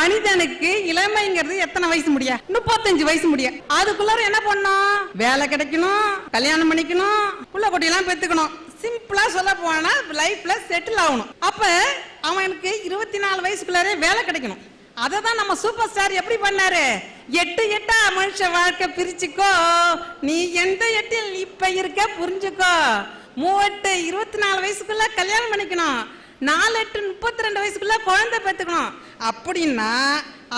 மனிதனுக்கு இளமைங்கிறது எத்தனை வயசு முடிய? முப்பத்தஞ்சு வயசு முடிய. அதுக்குள்ளார என்ன பண்ணும் வேலை கிடைக்கணும் கல்யாணம் பண்ணிக்கணும் புள்ள குட்டியெல்லாம் பெத்துக்கணும். சிம்பிளா சொல்ல போனா லைஃப்ல செட்டில் ஆகணும். அப்ப அவனுக்கு இருபத்தி நாலு வயசுக்குள்ளாரே வேலை கிடைக்கணும். அதை தான் நம்ம சூப்பர் ஸ்டார் எப்படி பண்ணாரு? எட்டு எட்டா மனுஷ வாழ்க்கை பிரிச்சுக்கோ. நீ எந்த எட்டில் இப்ப இருக்க புரிஞ்சுக்கோ. மூவெட்டு இருபத்தி நாலு வயசுக்குள்ள கல்யாணம் பண்ணிக்கணும். நாலு எட்டு முப்பத்தி ரெண்டு வயசுக்குள்ள குழந்தை பெற்றுக்கணும். அப்படின்னா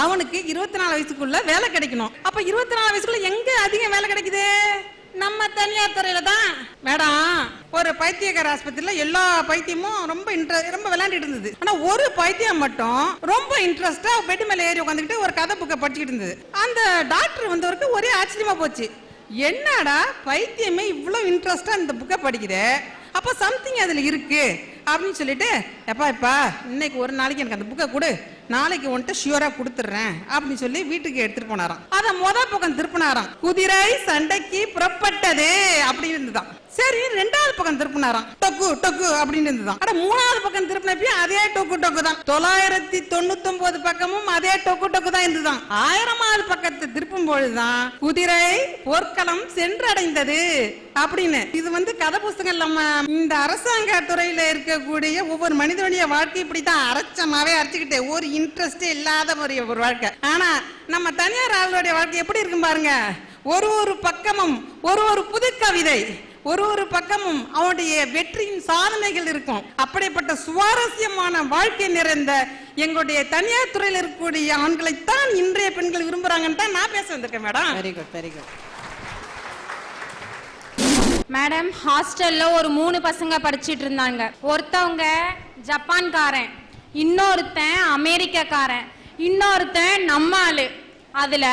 அவனுக்கு இருபத்தி நாலு வயசுக்குள்ள வேலை கிடைக்கணும். அப்ப இருபத்தி நாலு வயசுக்குள்ள எங்க அதிகம் வேலை கிடைக்குது? நம்ம தனியார் துறையில தான். மேடம் ஒரு பைத்தியக்கார ஆஸ்பத்திரியில எல்லா பைத்தியமும் ரொம்ப இன்ட்ரெஸ்ட் ரொம்ப விளையாண்டுட்டு இருந்தது. ஆனா ஒரு பைத்தியம் மட்டும் ரொம்ப இன்ட்ரெஸ்டா பெட் மேல ஏறி உட்காந்துக்கிட்டு ஒரு கதை புக்கை படிச்சுட்டு இருந்தது. அந்த டாக்டர் வந்தவருக்கு ஒரே ஆச்சரியமா போச்சு. என்னடா பைத்தியமே இவ்வளவு இன்ட்ரெஸ்டா இந்த புக்கை படிக்கிற அப்ப சம்திங் அதுல இருக்கு. அப்படின்னு சொல்லிட்டு எப்பா எப்பா இன்னைக்கு ஒரு நாளைக்கு எனக்கு அந்த புக்கை கொடு. நாளைக்கு உன்கிட்ட ஷியூரா கொடுத்துட்றேன் அப்படின்னு சொல்லி வீட்டுக்கு எடுத்துட்டு போனாராம். அதை மொதல் பக்கம் திருப்பினாராம். குதிரை சண்டைக்கு புறப்பட்டதே அப்படின்னு இருந்துதான் சரி ரெண்டாவது பக்கம் திருப்பினாராம். டொக்கு டொக்கு அப்படின்னு இருந்ததான் அட மூணாவது பக்கம் திருப்பினப்பயும் அதே டொக்கு டொக்கு தான். தொள்ளாயிரத்தி தொண்ணூத்தி ஒன்பது பக்கமும் அதே டொக்கு டொக்கு தான் இருந்துதான் ஆயிரமாவது பக்கத்தை திருப்பும் பொழுதுதான் குதிரை போர்க்களம் சென்றடைந்தது அப்படின்னு. இது வந்து கதை புஸ்தகம் நம்ம இந்த அரசாங்க துறையில இருக்கக்கூடிய ஒவ்வொரு மனிதனுடைய வாழ்க்கை இப்படித்தான் அரைச்சமாவே அரைச்சுக்கிட்டே ஒரு இன்ட்ரெஸ்டே இல்லாத ஒரு ஒரு வாழ்க்கை. ஆனா நம்ம தனியார் ஆளுடைய வாழ்க்கை எப்படி இருக்கும் பாருங்க? ஒரு ஒரு பக்கமும் ஒரு ஒரு புது கவிதை ஒரு ஒரு பக்கமும் அவனுடைய வெற்றியின் சாதனைகள் இருக்கும். அப்படிப்பட்ட சுவாரஸ்யமான வாழ்க்கை நிறைந்த எங்களுடைய தனியார் துறையில் இருக்கக்கூடிய ஆண்களைத்தான் இன்றைய பெண்கள் விரும்புறாங்கன்னு தான் நான் பேச வந்திருக்கேன் madam. Very good very good madam ஹாஸ்டல்ல ஒரு மூணு பசங்க படிச்சிட்டு இருந்தாங்க. ஒருத்தவங்க ஜப்பான்காரன் இன்னொருத்தன் அமெரிக்கக்காரன் இன்னொருத்தன் நம்ம ஆளு. அதுல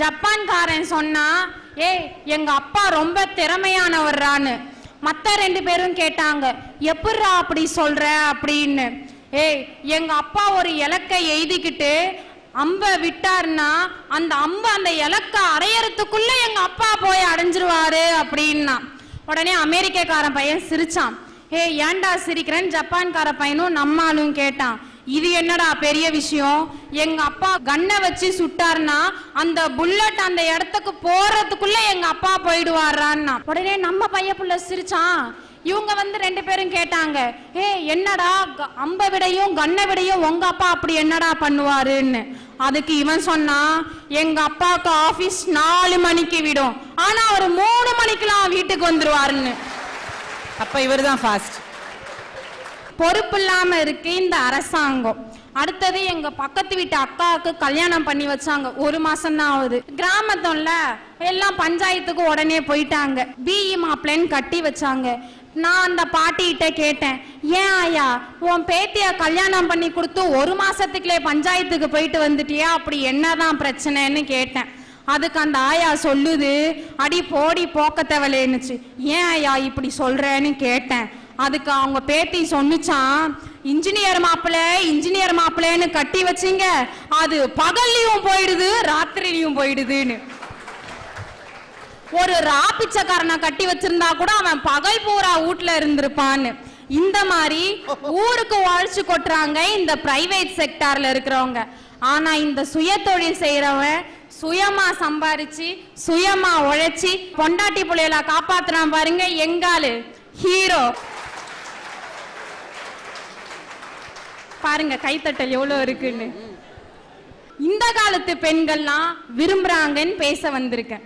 ஜப்பான்காரன் சொன்னா ஏய் எங்க அப்பா ரொம்ப திறமையானவர்றான்னு. மத்த ரெண்டு பேரும் கேட்டாங்க எப்படிரா அப்படி சொல்ற? அப்படின்னு. ஏய் எங்க அப்பா ஒரு இலக்கை எழுதிக்கிட்டு அம்ப விட்டாருன்னா அந்த அம்ப அந்த இலக்க அடையறதுக்குள்ள எங்க அப்பா போய் அடைஞ்சிருவாரு அப்படின்னா. உடனே அமெரிக்கக்காரன் பையன் சிரிச்சான். ஏ ஏன்டா சிரிக்கிறேன்னு ஜப்பான்கார பையனும் நம்மாலும் கேட்டான். இது என்னடா பெரிய விஷயம்? எங்க அப்பா கண்ணை வச்சு சுட்டாருன்னா அந்த புல்லட் அந்த இடத்துக்கு போறதுக்குள்ள எங்க அப்பா போயிடுவாரான்னா. உடனே நம்ம பைய புள்ள சிரிச்சான். இவங்க வந்து ரெண்டு பேரும் கேட்டாங்க ஏ என்னடா க- அம்ப விடையும் கண்ணை விடையும் உங்க அப்பா அப்படி என்னடா பண்ணுவாருன்னு? அதுக்கு இவன் சொன்னான் எங்க அப்பாவுக்கு ஆபீஸ் நாலு மணிக்கு விடும். ஆனா அவர் மூணு மணிக்கெல்லாம் வீட்டுக்கு வந்துருவாருன்னு. அப்ப இவர் தான் ஃபாஸ்ட் பொறுப்பு இல்லாம இருக்கு இந்த அரசாங்கம். அடுத்தது எங்க பக்கத்து வீட்டு அக்காவுக்கு கல்யாணம் பண்ணி வச்சாங்க. ஒரு மாசம் தான் ஆகுது. கிராமத்துல எல்லாம் பஞ்சாயத்துக்கு உடனே போயிட்டாங்க. பிஇ மாப்பிள்ளைன்னு கட்டி வச்சாங்க. நான் அந்த பாட்டிகிட்ட கேட்டேன் ஏன் ஐயா உன் பேத்திய கல்யாணம் பண்ணி கொடுத்து ஒரு மாசத்துக்குள்ளே பஞ்சாயத்துக்கு போயிட்டு வந்துட்டியா? அப்படி என்னதான் பிரச்சனைன்னு கேட்டேன். அதுக்கு அந்த ஆயா சொல்லுது அடி போடி போக்கத்தவளேன்னுச்சு. ஏன் ஐயா இப்படி சொல்றேன்னு கேட்டேன். அதுக்கு அவங்க பேத்தி சொன்னுச்சான் இன்ஜினியர் மாப்பிள்ள இன்ஜினியர் மாப்பிள்ளைன்னு கட்டி வச்சீங்க. அது பகல்லையும் போயிடுது ராத்திரிலையும் போயிடுதுன்னு. ஒரு ராப்பிச்சக்காரனை கட்டி வச்சிருந்தா கூட அவன் பகல் பூரா வீட்ல இருந்திருப்பான்னு. இந்த மாதிரி ஊருக்கு உழைச்சு கொட்டுறாங்க இந்த பிரைவேட் செக்டார்ல இருக்கிறவங்க. ஆனா இந்த சுய தொழில் செய்யறவன் சுயமா சம்பாரிச்சு சுயமா உழைச்சி பொண்டாட்டி புள்ளையில காப்பாத்துறான் பாருங்க எங்காலு ஹீரோ. பாருங்க கைத்தட்டல் எவ்வளவு இருக்குன்னு. இந்த காலத்து பெண்கள்லாம் விரும்புறாங்கன்னு பேச வந்திருக்கேன்.